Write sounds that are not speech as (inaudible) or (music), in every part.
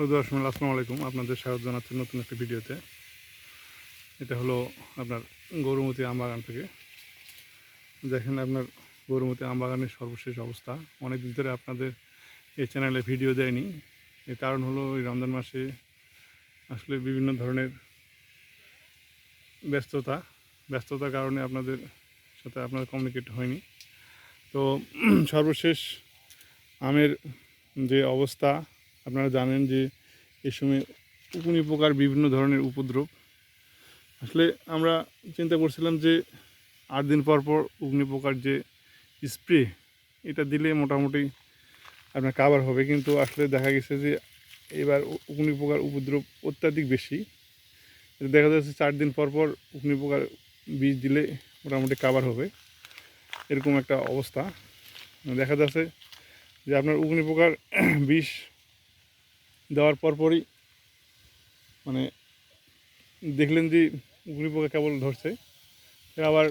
Saudi আসমাল আসসালামু আলাইকুম। আপনাদের স্বাগত জানাচ্ছি নতুন একটা ভিডিওতে। এটা হলো আপনার গরুমতি আমবাগান থেকে। দেখেন আপনার গরুমতি আমবাগানের সর্বশেষ অবস্থা। অনেক দিন ধরে আপনাদের এই চ্যানেলে ভিডিও দেয়নি। এর কারণ হলো এই রমজান মাসে আসলে বিভিন্ন ধরনের ব্যস্ততা। ব্যস্ততার কারণে আপনাদের সাথে আপনার কমিউনিকেট হয়নি। তো সর্বশেষ আমের যে অবস্থা আপনারা জানেন যে এই সময় উকুনি পোকার বিভিন্ন ধরনের উপদ্রব। আসলে আমরা চিন্তা করছিলাম যে আট দিন পর পর উকুনি পোকার যে স্প্রে, এটা দিলে মোটামুটি আপনার কাবার হবে। কিন্তু আসলে দেখা গেছে যে এবার উকুনি পোকার উপদ্রব অত্যাধিক বেশি। দেখা যাচ্ছে চার দিন পর পর উকুনি পোকার বীজ দিলে মোটামুটি কাবার হবে। এরকম একটা অবস্থা। দেখা যাচ্ছে যে আপনার উগনি পোকার বিষ দেওয়ার পরপরই মানে দেখলেন যে উগনি পোকা কেবল ধরছে। আবার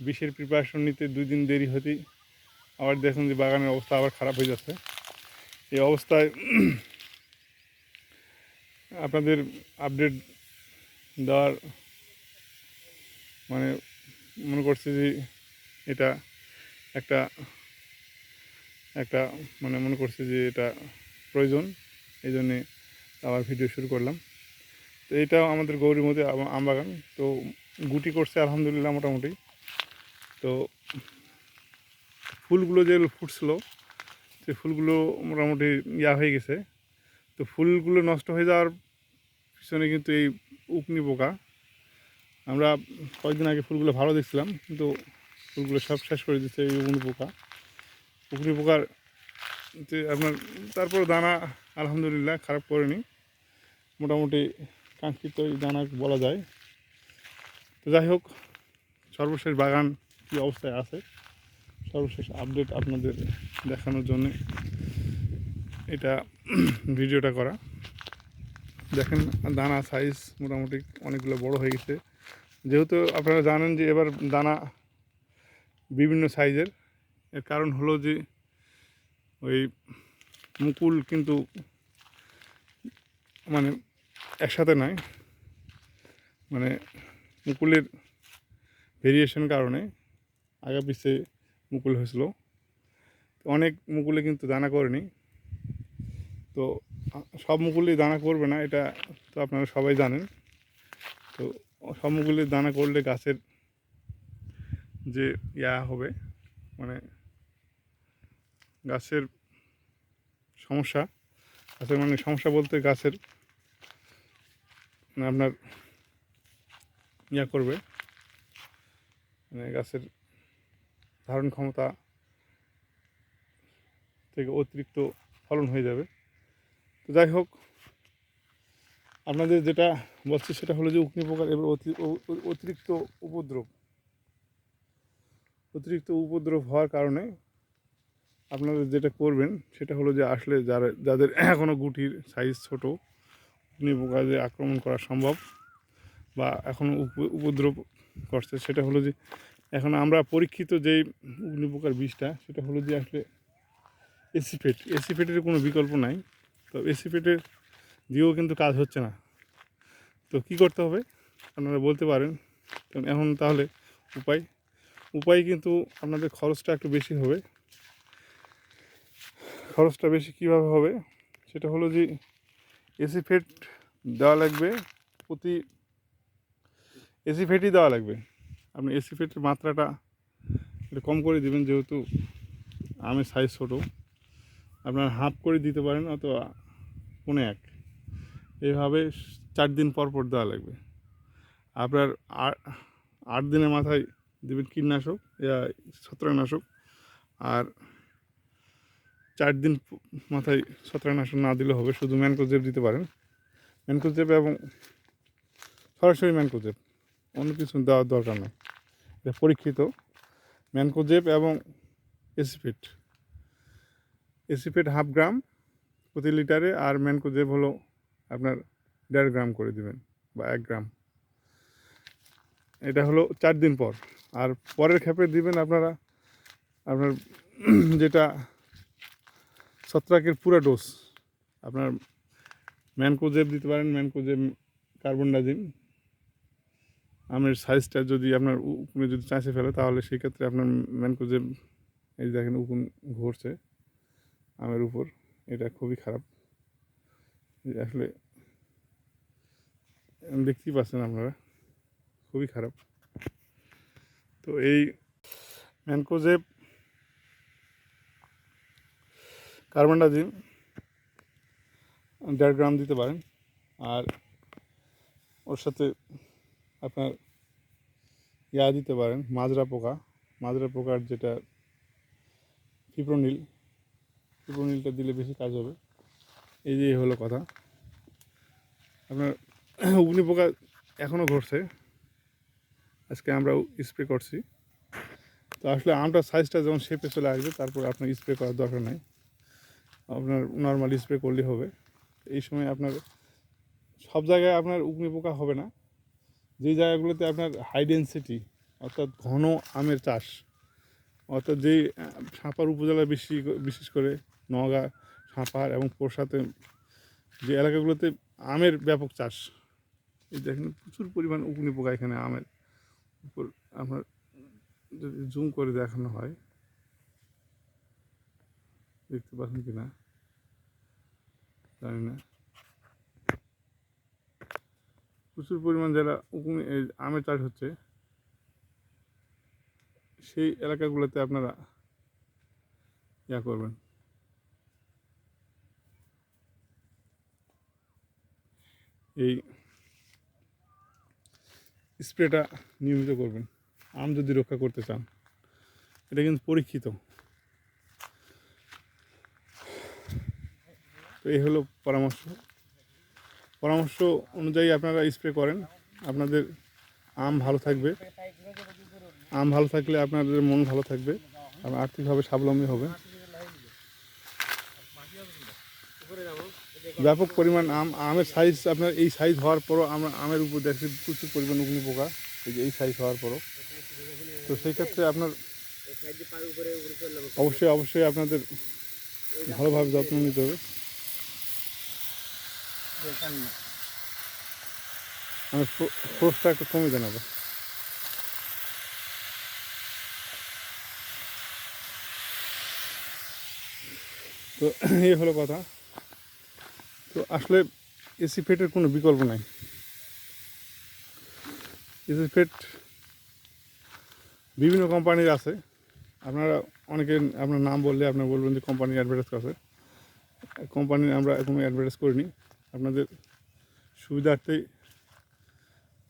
বিষের প্রিপারেশন নিতে দুই দিন দেরি হতেই আবার দেখুন যে বাগানের অবস্থা আবার খারাপ হয়ে যাচ্ছে। এই অবস্থায় আপনাদের আপডেট দেওয়ার মানে মনে করছি যে এটা একটা একটা মানে মনে করছি যে এটা প্রয়োজন। এই জন্যে আবার ভিডিও শুরু করলাম। তো এটাও আমাদের গৌরীর মধ্যে আম- আমবাগান। তো গুটি করছে আলহামদুলিল্লাহ মোটামুটি। তো ফুলগুলো যেগুলো ফুটছিল, সে ফুলগুলো মোটামুটি ইয়া হয়ে গেছে। তো ফুলগুলো নষ্ট হয়ে যাওয়ার পিছনে কিন্তু এই উকনি পোকা। আমরা কয়েকদিন আগে ফুলগুলো ভালো দেখছিলাম, কিন্তু ফুলগুলো সব শেষ করে দিচ্ছে এই উকুনি পোকা। পুকুরি পোকার যে আপনার, তারপর দানা আলহামদুলিল্লাহ, খারাপ করেনি। মোটামুটি কাঙ্ক্ষিত দানা বলা যায়। তো যাই হোক, সর্বশেষ বাগান কী অবস্থায় আছে? সর্বশেষ আপডেট আপনাদের দেখানোর জন্যে এটা ভিডিওটা করা। দেখেন, দানা সাইজ মোটামুটি অনেকগুলো বড় হয়ে গেছে। যেহেতু আপনারা জানেন যে এবার দানা বিভিন্ন সাইজের এর কারণ হলো যে ওই মুকুল কিন্তু মানে একসাথে নয়। মানে মুকুলের ভেরিয়েশন কারণে আগা পিছে মুকুল হয়েছিল। অনেক মুকুলে কিন্তু দানা করেনি। তো সব মুকুলে দানা করবে না, এটা তো আপনারা সবাই জানেন। তো সব মুকুলে দানা করলে গাছের যে ইয়া হবে মানে গাছের সমস্যা। গাছের মানে সমস্যা বলতে গাছের মানে আপনার ইয়া করবে। মানে গাছের ধারণ ক্ষমতা থেকে অতিরিক্ত ফলন হয়ে যাবে। তো যাই হোক, আপনাদের যেটা বলছি সেটা হলো যে উকনি পোকার এবার অতিরিক্ত উপদ্রব। অতিরিক্ত উপদ্রব হওয়ার কারণে আপনারা যেটা করবেন, সেটা হলো যে আসলে যারা যাদের (clears throat) এখনও গুটির সাইজ ছোট উকনি পোকা যে আক্রমণ করা সম্ভব বা এখনও উপ- উপদ্রব করছে, সেটা হলো যে এখন আমরা পরীক্ষিত যেই উগ্নি পোকার বিষটা, সেটা হলো যে আসলে এসিফেট এসিফেটের কোনো বিকল্প নাই। তো এসিফেটের দিয়েও কিন্তু কাজ হচ্ছে না। তো কি করতে হবে? আপনারা বলতে পারেন। এখন তাহলে উপায় উপায় কিন্তু আপনাদের খরচটা একটু বেশি হবে। খরচটা বেশি কীভাবে হবে? সেটা হলো যে এসি ফেট দেওয়া লাগবে, প্রতি এসি ফেটই দেওয়া লাগবে। আপনি এসি ফেটের মাত্রাটা একটু কম করে দিবেন, যেহেতু আমের সাইজ ছোটো। আপনার হাফ করে দিতে পারেন অথবা পনে এক। এইভাবে চার দিন পর পর দেওয়া লাগবে। আপনার আট দিনের মাথায় দেবেন কীটনাশক ছত্রাকনাশক। আর চার দিন মাথায় ছত্রাকনাশক না দিলে হবে, শুধু ম্যানকোজেব দিতে পারেন। ম্যানকোজেব এবং সরাসরি ম্যানকোজেব অন্য কিছু দেওয়ার দরকার নেই। এটা পরীক্ষিত। ম্যানকোজেব এবং এসিফিট। এসিফিট হাফ গ্রাম প্রতি লিটারে আর ম্যানকোজেব হলো আপনার দেড় গ্রাম করে দিবেন বা এক গ্রাম। এটা হলো চার দিন পর। আর পরের ক্ষেপে দিবেন আপনারা, আপনার যেটা ছত্রাকের পুরা ডোজ আপনার ম্যানকোজেব দিতে পারেন, ম্যানকোজেব কার্বন ডাজিম আমের সাইজটা যদি আপনার উকুনে যদি চাঁচে ফেলে, তাহলে সেই ক্ষেত্রে আপনার ম্যানকোজেব, এই দেখেন উকুন ঘুরছে আমের উপর। এটা খুবই খারাপ। আসলে দেখতেই পাচ্ছেন আপনারা, খুবই খারাপ। তো এই ম্যানকোজেব কার্বন ডাজিম দেড় গ্রাম দিতে পারেন। আর ওর সাথে আপনার ইয়া দিতে পারেন, মাজরা পোকা। মাজরা পোকার যেটা ফিপ্রোনিল ফিপ্রোনিলটা দিলে বেশি কাজ হবে। এই যে হলো কথা। আপনার (clears throat) অগ্নি পোকা এখনও ঘটছে। আজকে আমরা স্প্রে করছি। তো আসলে আমটার সাইজটা যখন শেপে চলে আসবে, তারপর আপনার স্প্রে করার দরকার নাই। আপনার নর্মাল স্প্রে করলেই হবে। এই সময় আপনার সব জায়গায় আপনার উগনি পোকা হবে না। যেই জায়গাগুলোতে আপনার হাই ডেন্সিটি অর্থাৎ ঘন আমের চাষ, অর্থাৎ যেই সাঁপার উপজেলা বেশি, বিশেষ করে নওগাঁ, সাঁপার এবং পোরসাতে যে এলাকাগুলোতে আমের ব্যাপক চাষ, এই দেখেন প্রচুর পরিমাণ উগনি পোকা এখানে আমের উপর আপনার যদি জুম করে দেখানো হয়। দেখতে পাচ্ছেন কি না জানি না। প্রচুর পরিমাণ যারা উকুন আমের চাষ হচ্ছে, সেই এলাকাগুলোতে আপনারা ইয়া করবেন। এই স্প্রেটা নিয়মিত করবেন। আম যদি রক্ষা করতে চান, এটা কিন্তু পরীক্ষিত। তো এই হলো পরামর্শ। পরামর্শ অনুযায়ী আপনারা স্প্রে করেন। আপনাদের আম ভালো থাকবে। আম ভালো থাকলে আপনাদের মন ভালো থাকবে। আপনার আর্থিকভাবে স্বাবলম্বী হবে। ব্যাপক পরিমাণ আম, আমের সাইজ আপনার এই সাইজ হওয়ার পরও আমরা আমের উপর দেখছি প্রচুর পরিমাণ উগনি পোকা। এই যে এই সাইজ হওয়ার পরও। তো সেই ক্ষেত্রে আপনার অবশ্যই অবশ্যই আপনাদের ভালোভাবে যত্ন নিতে হবে। আমি ফোর্সটা একটু কমে দেন তো এই হলো কথা। তো আসলে এসি ফেটের কোনো বিকল্প নাই। এসি ফেট বিভিন্ন কোম্পানির আছে। আপনারা অনেকে আপনার নাম বললে আপনারা বলবেন যে কোম্পানির অ্যাডভার্টাইজ করছে কোম্পানির আমরা কোনো অ্যাডভার্টাইজ করিনি। আপনাদের সুবিধার্থেই,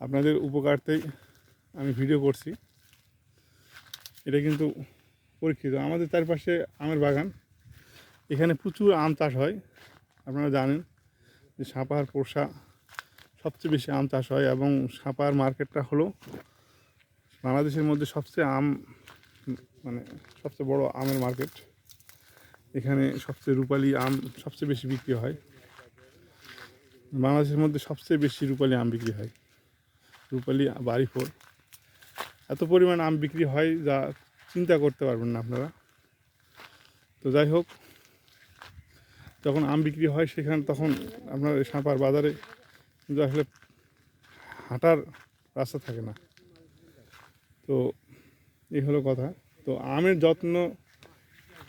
আপনাদের উপকারতেই আমি ভিডিও করছি। এটা কিন্তু পরীক্ষিত। আমাদের চারপাশে আমের বাগান। এখানে প্রচুর আম চাষ হয়। আপনারা জানেন যে সাপার পোষা সবচেয়ে বেশি আম চাষ হয় এবং সাপার মার্কেটটা হলো বাংলাদেশের মধ্যে সবচেয়ে আম মানে সবচেয়ে বড় আমের মার্কেট। এখানে সবচেয়ে রূপালি আম সবচেয়ে বেশি বিক্রি হয়। বাংলাদেশের মধ্যে সবচেয়ে বেশি রূপালি আম বিক্রি হয়। রূপালি বাড়িফোর এত পরিমাণ আম বিক্রি হয় যা চিন্তা করতে পারবেন না আপনারা। তো যাই হোক, যখন আম বিক্রি হয় সেখানে তখন আপনার সাঁপার বাজারে কিন্তু আসলে হাঁটার রাস্তা থাকে না। তো এই হলো কথা। তো আমের যত্ন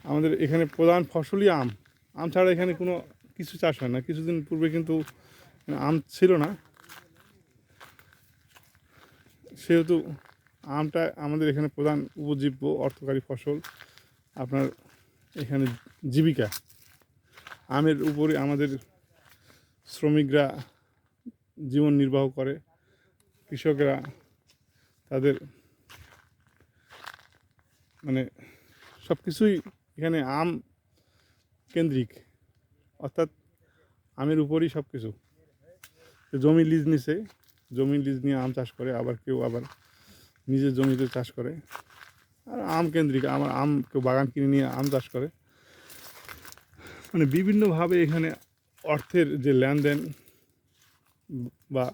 আমাদের এখানে প্রধান ফসলই আম। আম ছাড়া এখানে কোনো কিছু চাষ হয় না। কিছুদিন পূর্বে কিন্তু আম ছিল না। সেহেতু আমটা আমাদের এখানে প্রধান উপজীব্য অর্থকারী ফসল। আপনার এখানে জীবিকা। আমের উপরে আমাদের শ্রমিকরা জীবন নির্বাহ করে। কৃষকরা তাদের মানে সব কিছুই এখানে আম কেন্দ্রিক। অর্থাৎ আমের উপরই সব কিছু জমি লিজ নিছে, জমি লিজ নিয়ে আম চাষ করে, আবার কেউ আবার নিজের জমিতে চাষ করে। আর আম কেন্দ্রিক, আমার আম কেউ বাগান কিনে নিয়ে আম চাষ করে। মানে বিভিন্নভাবে এখানে অর্থের যে লেনদেন বা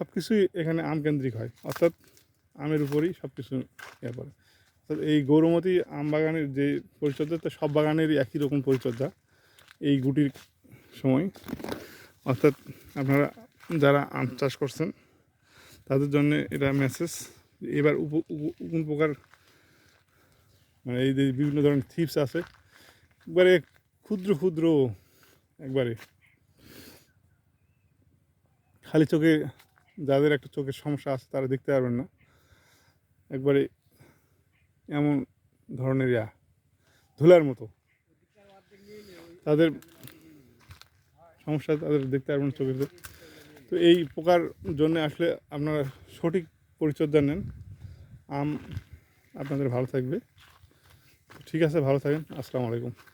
সব কিছুই এখানে আম কেন্দ্রিক হয়। অর্থাৎ আমের উপরই সব কিছু ইয়ে করে অর্থাৎ এই গৌরমতী আম বাগানের যে পরিচর্যা, তা সব বাগানেরই একই রকম পরিচর্যা। এই গুটির সময়, অর্থাৎ আপনারা যারা আম চাষ করছেন, তাদের জন্য এটা মেসেজ এবার কোন প্রকার মানে এই যে বিভিন্ন ধরনের থিপস আছে, একবারে ক্ষুদ্র ক্ষুদ্র একবারে। খালি চোখে, যাদের একটা চোখের সমস্যা আছে, তারা দেখতে পারবেন না। একবারে এমন ধরনের ইয়া, ধুলার মতো। তাদের সমস্যা, তাদের দেখতে পারবেন চোখের। তো এই পোকার জন্য আসলে আপনারা সঠিক পরিচর্যা নেন। আম আপনাদের ভালো থাকবে। ঠিক আছে, ভালো থাকেন। আসসালামু আলাইকুম।